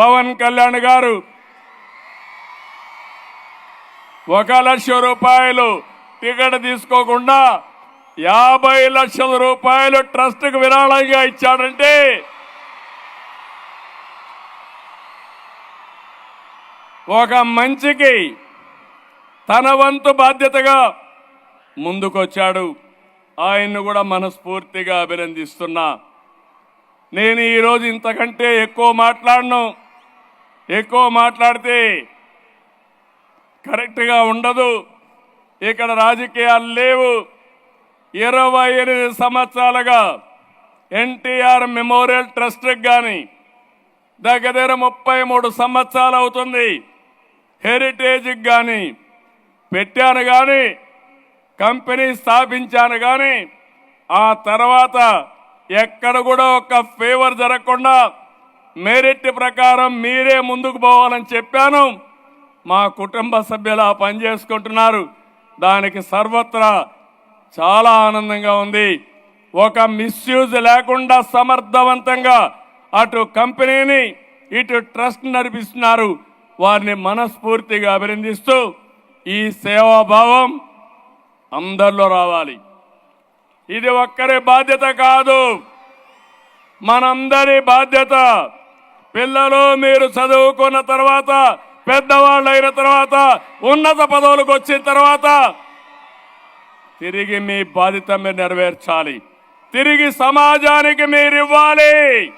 పవన్ కళ్యాణ్ గారు. ఒక లక్ష రూపాయలు టికెట్ తీసుకోకుండా యాభై లక్షల రూపాయలు ట్రస్ట్కి విరాళంగా ఇచ్చాడంటే ఒక మంచికి తన వంతు బాధ్యతగా ముందుకొచ్చాడు. ఆయన్ను కూడా మనస్ఫూర్తిగా అభినందిస్తున్నా. నేను ఈరోజు ఇంతకంటే ఎక్కువ మాట్లాడను. ఎక్కువ మాట్లాడితే కరెక్ట్గా ఉండదు. ఇక్కడ రాజకీయాలు లేవు. ఇరవై ఎనిమిది సంవత్సరాలుగా ఎన్టీఆర్ మెమోరియల్ ట్రస్ట్కి కానీ దగ్గర దగ్గర ముప్పై మూడు సంవత్సరాలు అవుతుంది. హెరిటేజ్కి కానీ పెట్టాను కానీ కంపెనీ స్థాపించాను కానీ ఆ తర్వాత ఎక్కడ కూడా ఒక ఫేవర్ జరగకుండా మెరిట్ ప్రకారం మీరే ముందుకు పోవాలని చెప్పాను. మా కుటుంబ సభ్యులు ఆ పని చేసుకుంటున్నారు. దానికి సర్వత్రా చాలా ఆనందంగా ఉంది. ఒక మిస్యూజ్ లేకుండా సమర్థవంతంగా అటు కంపెనీని ఇటు ట్రస్ట్ నడిపిస్తున్నారు. వారిని మనస్ఫూర్తిగా అభినందిస్తూ ఈ సేవాభావం అందరిలో రావాలి. ఇది ఒక్కరి బాధ్యత కాదు. మనందరి బాధ్యత. పిల్లలు మీరు చదువుకున్న తర్వాత పెద్దవాళ్ళు అయిన తర్వాత ఉన్నత పదవులకు వచ్చిన తర్వాత తిరిగి మీ బాధ్యత మీరు నెరవేర్చాలి. తిరిగి సమాజానికి మీరు ఇవ్వాలి.